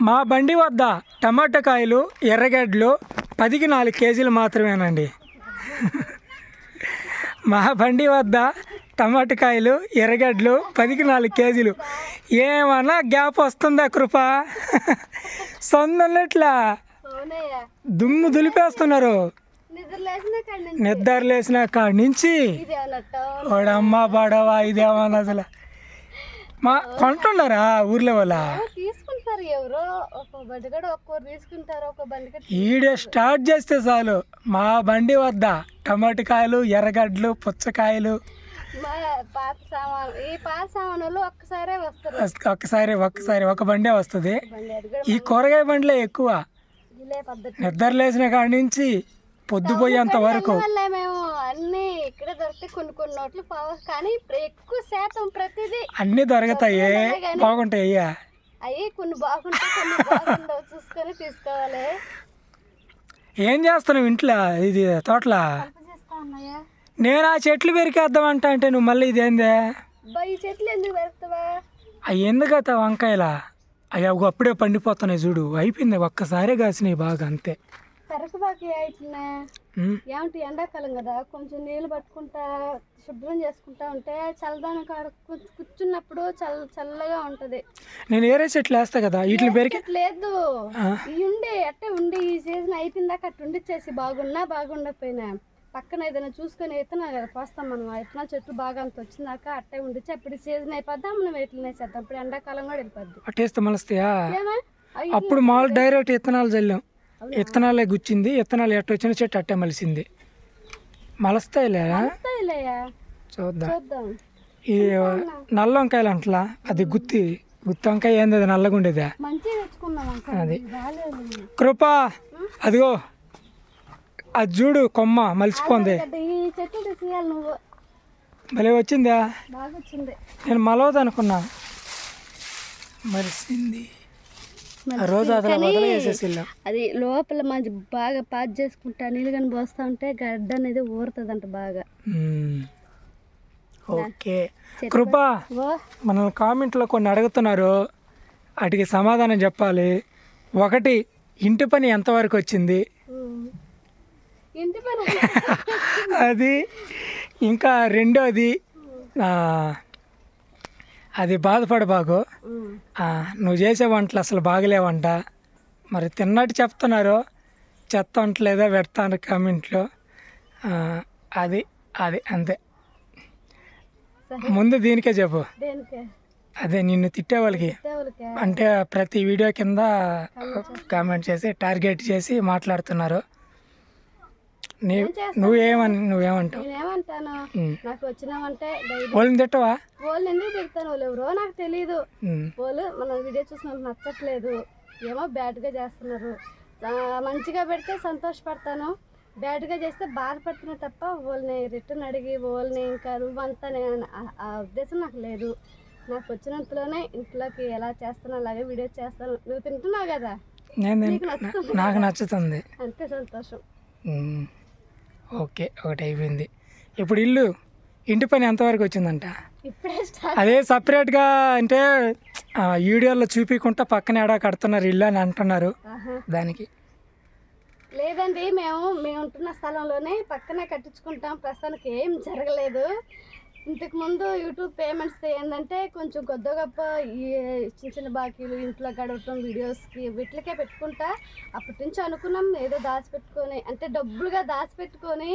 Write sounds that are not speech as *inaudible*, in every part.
మా బండి వద్ద టమాటా కాయలు ఎర్రగడ్డలు పదికి నాలుగు కేజీలు మాత్రమేనండి. మా బండి వద్ద టమాటా కాయలు ఎర్రగడ్డలు పదికి నాలుగు కేజీలు. ఏమన్నా గ్యాప్ వస్తుందా కృప? అవునయ్యా. దుమ్ము దులిపేస్తున్నారు. నిద్ర లేచిన కాడి నుంచి? వాడమ్మ పడవా ఇదేమన్నా అసలు. మా కొంటున్నారా ఊర్లో వాళ్ళ? తీసుకుంటారు ఎవరో ఒక బండిగడ ఒక్కొరు తీసుకుంటారు ఒక బండిగడ ఈడే స్టార్ట్ చేస్తే చాలు. మా బండి వద్ద టమాటా కాయలు ఎర్రగడ్డలు పుచ్చకాయలు. మా పాత సామాను ఈ పాత సామానులు ఒక్కసారే వస్తారు. ఒక్కసారి ఒక్కసారి ఒక బండే వస్తుంది. బండి అడిగడ ఈ కూరగాయ బండ్లే ఎక్కువ. పద్ధతి. నిద్ర లేచిన కాడి నుంచి పొద్దుపోయేంత వరకు. మేము అన్ని ఇక్కడే దొరికితే కొన్ని కొన్ని నోట్లు పావు కానీ ఇప్పుడు ఎక్కువ శాతం ప్రతిదీ అన్నీ దొరుకుతాయి. బాగుంటాయి అయ్యా అయ్యి కొన్ని బాగుంటాయి కొన్ని బాగుండవు చూసుకొని తీసుకోవాలి. ఏం చేస్తున్నావు ఇంట్లో? ఇది తోటలా? నేను ఆ చెట్లు పెరికేద్దాం అంట అంటే నువ్వు మళ్ళీ ఇదేందే? ఈ చెట్లు ఎందుకు పెడతావా అవి ఎందుకత వంకాయలా? అవి అవి అప్పుడే పండిపోతున్నాయి చూడు అయిపోయింది ఒక్కసారి కాసినాయి బాగా అంతే. పెరక బాకి అవుతున్నా ఉమ్. ఏమంటే ఎండాకాలం కదా కొంచెం నీళ్ళు పట్టుకుంటా శుభ్రం చేసుకుంటా ఉంటే చల్లదాని కాడ కూర్చు- కూర్చున్నప్పుడు చల్ల చల్లగా ఉంటది. నేను ఏరే చెట్లు వేస్తా కదా వీటిని అట్ట లేదు. ఈ ఉండి అట్టే ఉండి ఈ సీజన్ అయిపోయిందాక అట్టు ఉండిచ్చేసి బాగున్నా బాగుండకపోయినా. పక్కన ఏదైనా చూసుకొని విత్తనాలు కదా పోస్తాం మనం. ఆ విత్తనాలు చెట్టు బాగా అంత వచ్చిందాక అట్టే ఉండిచ్చి అప్పుడు సీజన్ అయిపోద్దాం మనం వీటిని వేసేద్దాం. అప్పుడు ఎండాకాలం కూడా వెళ్ళిపోద్ది. అట్టేస్తే అవి అప్పుడు మామూలు డైరెక్ట్ విత్తనాలు చల్లాం విత్తనాలే గుచ్చింది విత్తనాలు ఎట్ట వచ్చిన చెట్టు అట్టే మలిసింది. మలస్తాయిలే? చూద్దాం. ఈ నల్ల వంకాయలు అంటలా? అది గుత్తి. గుత్తి వంకాయ ఏంది? అది నల్లగా ఉండేదా? అది. కృప అదిగో. అది చూడు కొమ్మ మలిసిపోంది భలే వచ్చిందా? నేను మలవదు అనుకున్నా మరిసింది. ఆ రోజు అది లోపల మంచి బాగా పాజ్ చేసుకుంటా నీళ్ళు కానీ పోస్తా ఉంటే గడ్డ అనేది ఊరుతుందంట బాగా. ఓకే. కృప మనల్ని కామెంట్లో కొన్ని అడుగుతున్నారు. వాటికి సమాధానం చెప్పాలి. ఒకటి ఇంటి పని ఎంతవరకు వచ్చింది? ఉమ్. ఇంటి పని అది ఇంకా రెండోది అది బాధపడబాకు నువ్వు చేసే వంటలు అసలు బాగలేవంట. మరి తిన్నట్టు చెప్తున్నారు. చెత్త వంటలేదో పెడతాను కామెంట్లో. అది అది అంతే. ముందు దీనికే చెప్పు. అదే నిన్ను తిట్టే వాళ్ళకి. అంటే ప్రతి వీడియో కింద కామెంట్ చేసి టార్గెట్ చేసి మాట్లాడుతున్నారు. నువ్వేమని నువ్వేమంటావు? నేనేమంటాను. నాకు వచ్చినామంటే వాళ్ళని తిట్టవా? వాళ్ళు ఎందుకు తిడతాను? వాళ్ళు ఎవరో నాకు తెలియదు. వాళ్ళు మన వీడియో చూసిన నచ్చట్లేదు. ఏమో బ్యాడ్గా చేస్తున్నారు. మంచిగా పెడితే సంతోషపడతాను. బ్యాడ్గా చేస్తే బాధపడుతున్నా తప్ప వాళ్ళని రిటర్న్ అడిగి వాళ్ళని ఇంకా నువ్వంతా నేను ఆ- ఆ ఉద్దేశం నాకు లేదు. నాకు వచ్చినంతలోనే ఇంట్లోకి ఎలా చేస్తానో అలాగే వీడియో చేస్తాను. నువ్వు తింటున్నావు కదా? నీకు. నచ్చుతుంది అంతే సంతోషం. ఓకే ఒకటి అయిపోయింది ఇప్పుడు ఇల్లు ఇంటి పని ఎంతవరకు వచ్చిందంట? అదే సపరేట్గా అంటే వీడియోలో చూపించుకుంటా పక్కన ఎడా కడుతున్నారు ఇల్లు అని అంటున్నారు. దానికి. లేదండి మేము మేము ఉంటున్న స్థలంలోనే పక్కనే కట్టించుకుంటాం. ప్రస్తుతానికి ఏం జరగలేదు. ఇంతకుముందు యూట్యూబ్ పేమెంట్స్ ఏంటంటే కొంచెం కొద్ది గొప్ప ఈ చిన్న చిన్న బాకీలు ఇంట్లో గడవటం వీడియోస్కి వీటికే పెట్టుకుంటా. అప్పటి నుంచి అనుకున్నాం ఏదో దాచిపెట్టుకొని అంటే డబ్బులుగా దాచిపెట్టుకొని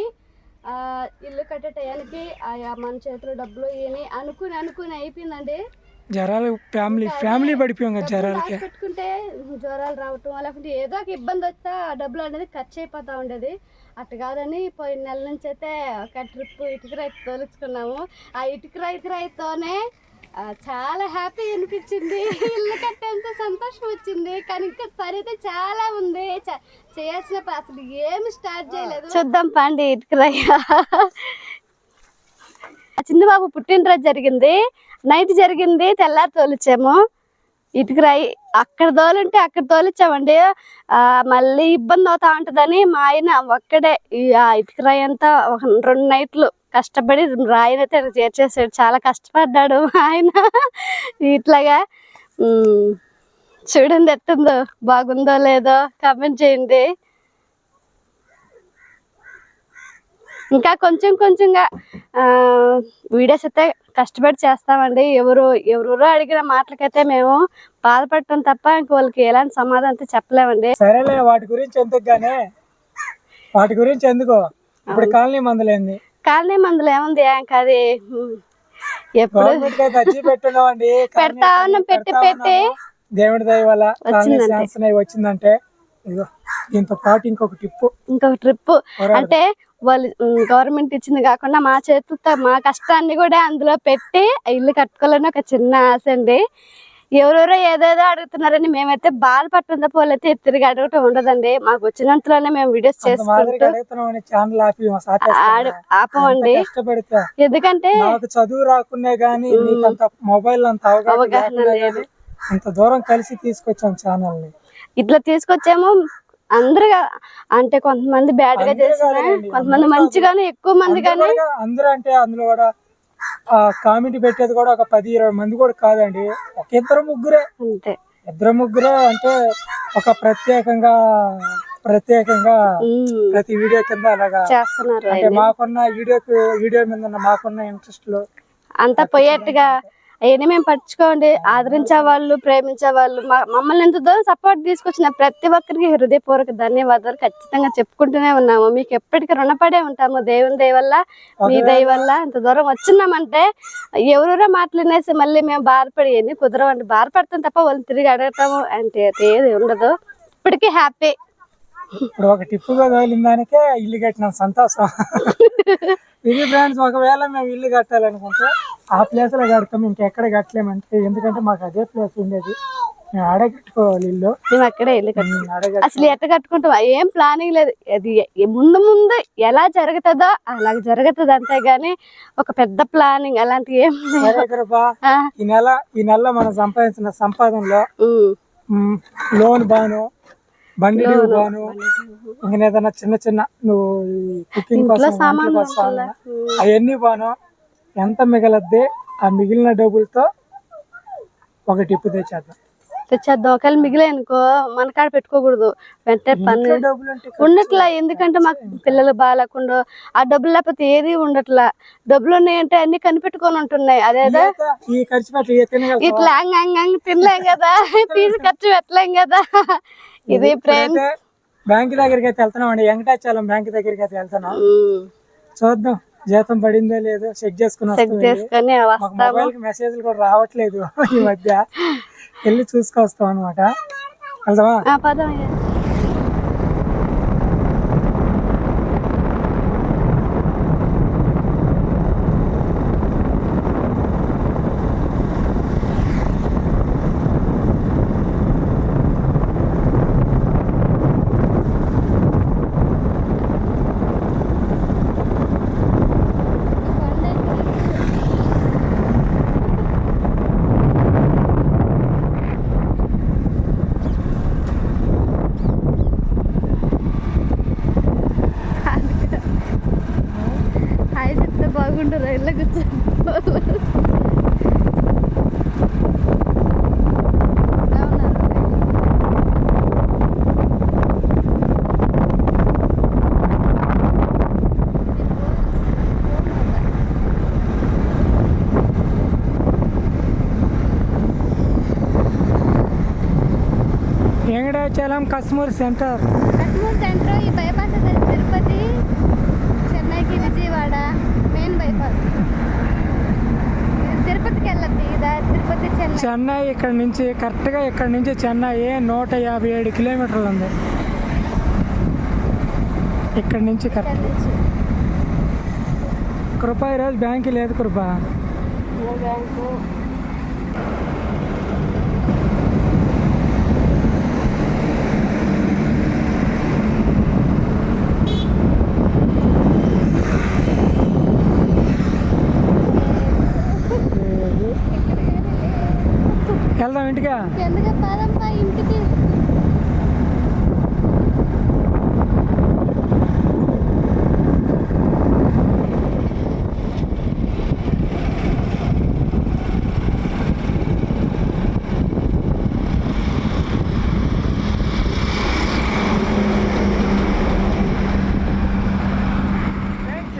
ఇల్లు కట్టే టయానికి ఆయా మన చేతిలో డబ్బులు ఏమి అనుకుని అనుకుని అయిపోయిందండి. జ్వరాలు ఫ్యామిలీ ఫ్యామిలీ పడిపోయాం కదా డబ్బులు జ్వరాలకి. దాచిపెట్టుకుంటే జ్వరాలు రావటం లేకుంటే ఏదో ఒక ఇబ్బంది వస్తే ఆ డబ్బులు అనేది ఖర్చు అయిపోతూ ఉండేది. అట్ట కాదని పోయిన నెల నుంచి అయితే ఒక ట్రిప్ ఇటుక రైతు తోలుచుకున్నాము. ఆ ఇటుక రైతు రైతుతోనే ఆ, చాలా హ్యాపీ అనిపించింది. ఇల్లు కట్టేంత సంతోషం వచ్చింది. కానీ ఇంకా పని అయితే చాలా ఉంది. చ- చేయాల్సిన పని అసలు ఏమి స్టార్ట్ చేయలేదు. చూద్దాం పండి చిన్న బాబు పుట్టినరోజు జరిగింది. నైట్ జరిగింది. తెల్లారి తోలిచ్చాము. ఇటుక రాయి అక్కడ తోలుంటే అక్కడ తోలిచ్చామండి. మళ్ళీ ఇబ్బంది అవుతా ఉంటుందని మా ఆయన ఒక్కడే ఆ ఇటుక రాయి అంతా ఒక రెండు నైట్లు కష్టపడి రాయిని అయితే చేర్చేసాడు. చాలా కష్టపడ్డాడు మా ఆయన. ఇట్లాగా చూడండి ఎట్టుందో బాగుందో లేదో కామెంట్ చేయండి. ఇంకా కొంచెం కొంచెంగా వీడియోస్ అయితే కష్టపడి చేస్తామండి. ఎవరు ఎవరెవరో అడిగిన మాటలకైతే మేము బాధపడటం తప్ప ఇంక వాళ్ళకి ఎలాంటి సమాధానం అయితే చెప్పలేమండి. సరేలే వాటి గురించి ఎందుకు గానే వాటి గురించి ఎందుకు? ఇప్పుడు కాలనీ మందులేంది? కాలనీ మందులు ఏముంది? ఇంకా అది ఎప్పుడు పెడతా ఉన్నాం, పెట్టి పెట్టి. దేవుడి దయ వల్ల వచ్చిందంటే. ఇదిగో దీంతో పాటు ఇంకొక టిప్పు. ఇంకొక ట్రిప్ అంటే వాళ్ళు గవర్నమెంట్ ఇచ్చింది కాకుండా మా చేతులతో మా కష్టాన్ని కూడా అందులో పెట్టి ఇల్లు కట్టుకోవాలని ఒక చిన్న ఆశ అండి. ఎవరెవరో ఏదేదో అడుగుతున్నారని మేమైతే బాధపడటం తప్ప వాళ్ళైతే తిరిగి అడగటం ఉండదండి. మాకు వచ్చినంతలోనే మేము వీడియోస్ అంత చేసుకుంటూ? ఆపమండి. ఎందుకంటే చదువు రాకునే గానీ అంత మొబైల్ అంత అవగాహన ఇంత దూరం కలిసి తీసుకొచ్చాం ఛానల్ని ఇట్లా తీసుకొచ్చాము అందరుగా అంటే కొంతమంది బ్యాడ్గా అందరూ చేసిన కాదండి, కొంతమంది అందరూ మంచిగానే ఎక్కువ మంది అందరూ కానీ అందరూ అంటే అందులో కూడా ఆ కామెంట్ పెట్టేది కూడా ఒక పది ఇరవై మంది కూడా కాదండి. ఒక ఇద్దరు ముగ్గురే. అంతే. ఇద్దరు ముగ్గురే అంటే ఒక ప్రత్యేకంగా ప్రత్యేకంగా ప్రతి వీడియో కింద అలాగా చేస్తున్నారు అంటే. మాకున్న వీడియోకి వీడియో మీద ఉన్న మాకున్న ఇంట్రెస్ట్లో అంతా పోయేట్టుగా అవన్నీ మేము పట్టించుకోండి ఆదరించే వాళ్ళు ప్రేమించే వాళ్ళు మమ్మల్ని ఎంత దూరం సపోర్ట్ తీసుకొచ్చిన ప్రతి ఒక్కరికి హృదయపూర్వక ధన్యవాదాలు. ఖచ్చితంగా చెప్పుకుంటూనే ఉన్నాము. మీకు ఎప్పటికీ రుణపడే ఉంటాము. దేవుని దయ వల్ల మీ దయ వల్ల ఇంత దూరం వచ్చినామంటే ఎవరెవరో మాట్లాడినేసి మళ్ళీ మేము బాధపడి ఎన్ని కుదరవండి. బాధపడతాం తప్ప వాళ్ళని తిరిగి అడగటము అంటే ఏది ఉండదు. ఇప్పటికీ హ్యాపీ ఇప్పుడు ఒక టిప్పుగా తగిలిన దానికే ఇల్లు కట్టిన సంతోషం. *laughs* ఇది ఫ్రెండ్స్ ఒకవేళ మేము ఇల్లు కట్టాలనుకుంటే ఆ ప్లేస్లో కడతాం ఇంకెక్కడ కట్టలేమంటే. ఎందుకంటే మాకు అదే ప్లేస్ ఉండేది. మేము ఆడే కట్టుకోవాలి ఇల్లు. మేము అక్కడే వెళ్ళి కట్టు ఉమ్, ఆడే కట్టు- అసలు ఎట్ట కట్టుకుంటాం? ఏం ప్లానింగ్ లేదు. అది ముందు ముందు ఎలా జరుగుతుందో అలా జరుగుతుంది అంతే గానీ ఒక పెద్ద ప్లానింగ్ అలాంటివి ఏం ఈ నెల ఈ నెలలో మనం సంపాదించిన సంపాదనలో లోన్ బాను బండి బాను ఇంకా ఏదైనా చిన్న చిన్న నువ్వు కుకింగ్ కోసం. అవన్నీ బాను ఎంత మిగలద్ది ఆ మిగిలిన డబ్బులతో ఒక టిప్పు తెచ్చేద్దాం. తెచ్చేద్దాం. ఒకవేళ మిగిలే అనుకో మన కాడ పెట్టుకోకూడదు. వెంటనే పని ఉండట్లా. ఎందుకంటే మాకు పిల్లలు బాగాలేకుండా ఆ డబ్బులు లేకపోతే ఏది ఉండట్లా. డబ్బులు ఉన్నాయంటే అన్ని కనిపెట్టుకొని ఉంటున్నాయి. అదేదో? ఇట్లా తినలేం కదా. *laughs* తీసి ఖర్చు పెట్టలేం కదా. ఇది బ్యాంక్ దగ్గరికి అయితే వెళ్తున్నాం అండి. వెంకటాచలం బ్యాంక్ దగ్గరికి అయితే వెళ్తున్నాం. చూద్దాం. జీతం పడిందో లేదో చెక్ చేసుకుని మొబైల్కి మెసేజ్లు కూడా రావట్లేదు *laughs* ఈ మధ్య. వెళ్ళి చూసుకొస్తాం అనమాట వెళ్దామా? వెంకటాచలం కస్మూర్ సెంటర్. కస్మూర్ సెంటర్ ఈ బైపాస్ తిరుపతి చెన్నైకి విజయవాడ మెయిన్ బైపాస్. తిరుపతికి వెళ్ళద్ది తిరుపతి చెన్నై. చెన్నై ఇక్కడ నుంచి కరెక్ట్గా ఇక్కడ నుంచి చెన్నై నూట యాభై ఏడు కిలోమీటర్లు ఉంది. ఇక్కడ నుంచి కరెక్ట్. కృప ఈరోజు బ్యాంక్ లేదు కృప? బ్యాంకు? వెళ్దాం ఇంటికా? ఇంటికి?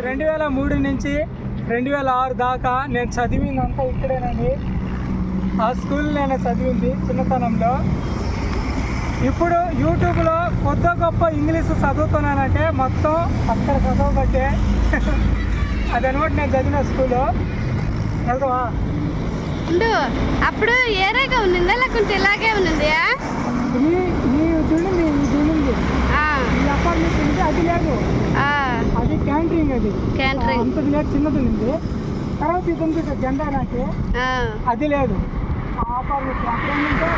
రెండు వేల మూడు నుంచి రెండు వేల ఆరు దాకా నేను చదివిందంతా ఇక్కడేనండి. ఆ స్కూల్ నేను చదివింది చిన్నతనంలో. ఇప్పుడు యూట్యూబ్లో కొత్త గొప్ప ఇంగ్లీష్ చదువుతున్నానంటే మొత్తం అక్కడ చదవబట్టే *laughs* అదనమాట నేను చదివిన స్కూలు. వెళ్తావా ఉండు. అప్పుడు ఏరేగా ఉన్నిందా? లేకుంటే ఇలాగే ఉన్నింది? చూడండి ఈ చూడండి ఆ, ఈ అపార్ట్మెంట్ ఉంది అది లేదు. అది క్యాంటీన్ అది. క్యాంటరింగ్. అంతది లేదు చిన్నది ఉంది. తర్వాత ఇది ఉంది జెండా నాకు అది లేదు. ఆ అపార్ట్మెంట్ అక్కడ ఏంటంటే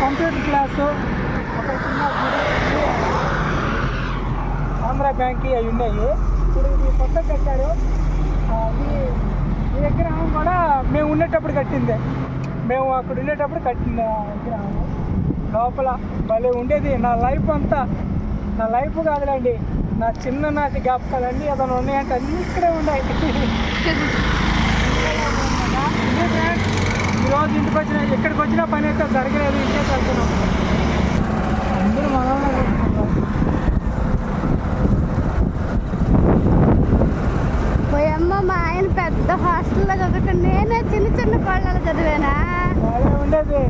కంప్యూటర్ క్లాసు ఒక చిన్న గుడి, ఆంధ్ర బ్యాంక్ అవి ఉన్నాయి ఇప్పుడు ఇది కొత్త కట్టారు. ఆ, ఈ విగ్రహం కూడా మేము ఉండేటప్పుడు కట్టిందే. మేము అక్కడ ఉండేటప్పుడు కట్టింది ఆ విగ్రహం. లోపల భలే ఉండేది. నా లైఫ్ అంతా నా లైఫ్ కాదులేండి. నా చిన్ననాటి జ్ఞాపకాలన్నీ ఏదైనా ఉన్నాయంటే అన్నీ ఇక్కడే ఉన్నాయి. *laughs* ఇదే ఈరోజు ఇంటికి వచ్చిన ఎక్కడికి వచ్చిన పని అయితే జరగలేదు ఇంకే వెళ్తున్నాం అందరూ కొట్టుకుంటారు. పోయమ్మ మా ఆయన పెద్ద హాస్టల్లో చదువుకుని నేనే చిన్న చిన్న చదివానా? బాగా ఉండేది.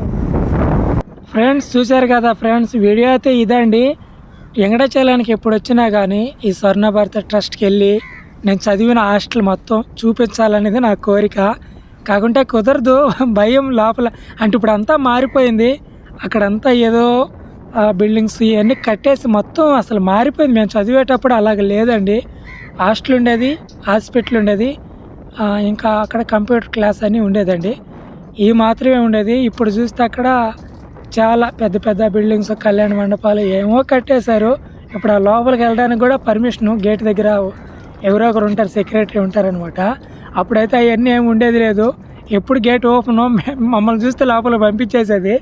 ఫ్రెండ్స్ చూశారు కదా ఫ్రెండ్స్ వీడియో అయితే ఇదండి. వెంకటాచలానికి ఎప్పుడు వచ్చినా కానీ ఈ స్వర్ణ భారత ట్రస్ట్కి వెళ్ళి నేను చదివిన హాస్టల్ మొత్తం చూపించాలనేది నా కోరిక. కాకుంటే కుదరదు. *laughs* భయం లోపల. అంటే ఇప్పుడు అంతా మారిపోయింది. అక్కడంతా ఏదో బిల్డింగ్స్ ఇవన్నీ కట్టేసి మొత్తం అసలు మారిపోయింది. మేము చదివేటప్పుడు అలాగ లేదండి. హాస్టల్ ఉండేది హాస్పిటల్ ఉండేది. ఇంకా అక్కడ కంప్యూటర్ క్లాస్ అని ఉండేదండి. ఇవి మాత్రమే ఉండేది. ఇప్పుడు చూస్తే అక్కడ చాలా పెద్ద పెద్ద బిల్డింగ్స్ కళ్యాణ మండపాలు ఏమో కట్టేశారు. ఇప్పుడు ఆ లోపలికి వెళ్ళడానికి కూడా పర్మిషన్ గేట్ దగ్గర ఎవరో ఒకరు ఉంటారు సెక్రటరీ ఉంటారనమాట అప్పుడైతే అవన్నీ ఏమి ఉండేది లేదు. ఎప్పుడు గేట్ ఓపెన్ మమ్మల్ని చూస్తే లోపల పంపించేసేది.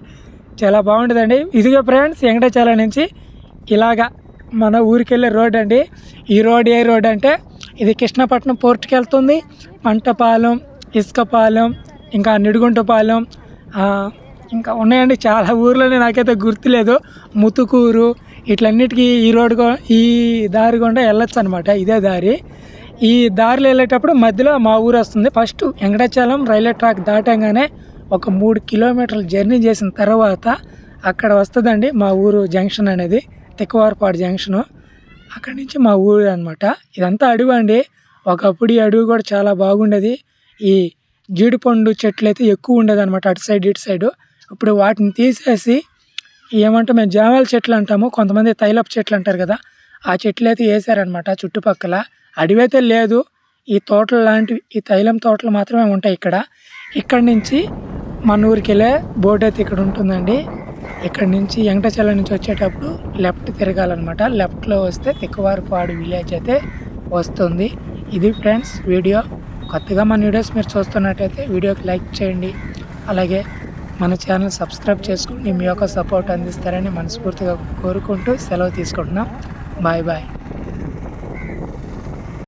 చాలా బాగుంటుందండి ఇదిగో ఫ్రెండ్స్ వెంకటాచలం నుంచి ఇలాగా మన ఊరికి వెళ్ళే రోడ్ అండి. ఈ రోడ్ ఏ రోడ్ అంటే ఇది కృష్ణపట్నం పోర్ట్కి వెళ్తుంది. పంటపాలెం ఇసుకపాలెం ఇంకా నిడుగుంటపాలెం ఇంకా ఉన్నాయండి. చాలా ఊర్లోనే నాకైతే గుర్తులేదు. ముతుకూరు ఇట్లన్నిటికీ ఈ రోడ్ ఈ దారి గుండా వెళ్ళొచ్చు అనమాట ఇదే దారి. ఈ దారిలో వెళ్ళేటప్పుడు మధ్యలో మా ఊరు వస్తుంది. ఫస్ట్ వెంకటాచలం రైల్వే ట్రాక్ దాటంగానే ఒక మూడు కిలోమీటర్ల జర్నీ చేసిన తర్వాత అక్కడ వస్తుందండి మా ఊరు జంక్షన్ అనేది తిక్కవారపాడు జంక్షను. అక్కడి నుంచి మా ఊరు అనమాట ఇదంతా అడవి అండి. ఒకప్పుడు ఈ అడవి కూడా చాలా బాగుండేది. ఈ జీడిపండు చెట్లు అయితే ఎక్కువ ఉండేది అనమాట అటు సైడ్ ఇటు సైడు. ఇప్పుడు వాటిని తీసేసి ఏమంటే మేము జామాల చెట్లు అంటాము కొంతమంది తైలపు చెట్లు అంటారు కదా ఆ చెట్లు అయితే వేసారనమాట చుట్టుపక్కల. అడవి అయితే లేదు. ఈ తోటలు లాంటివి ఈ తైలం తోటలు మాత్రమే ఉంటాయి ఇక్కడ. ఇక్కడ నుంచి మన ఊరికి వెళ్ళే బోర్డు అయితే ఇక్కడ ఉంటుందండి. ఇక్కడ నుంచి వెంకటాచలం నుంచి వచ్చేటప్పుడు లెఫ్ట్ తిరగాలన్నమాట. లెఫ్ట్లో వస్తే తిక్కువారిపాడు విలేజ్ అయితే వస్తుంది. ఇది ఫ్రెండ్స్ వీడియో. కొత్తగా మన వీడియోస్ మీరు చూస్తున్నట్టయితే వీడియోకి లైక్ చేయండి. అలాగే మన ఛానల్ సబ్స్క్రైబ్ చేసుకుని మీ యొక్క సపోర్ట్ అందిస్తారని మనస్ఫూర్తిగా కోరుకుంటూ సెలవు తీసుకుంటున్నాం. Bye bye.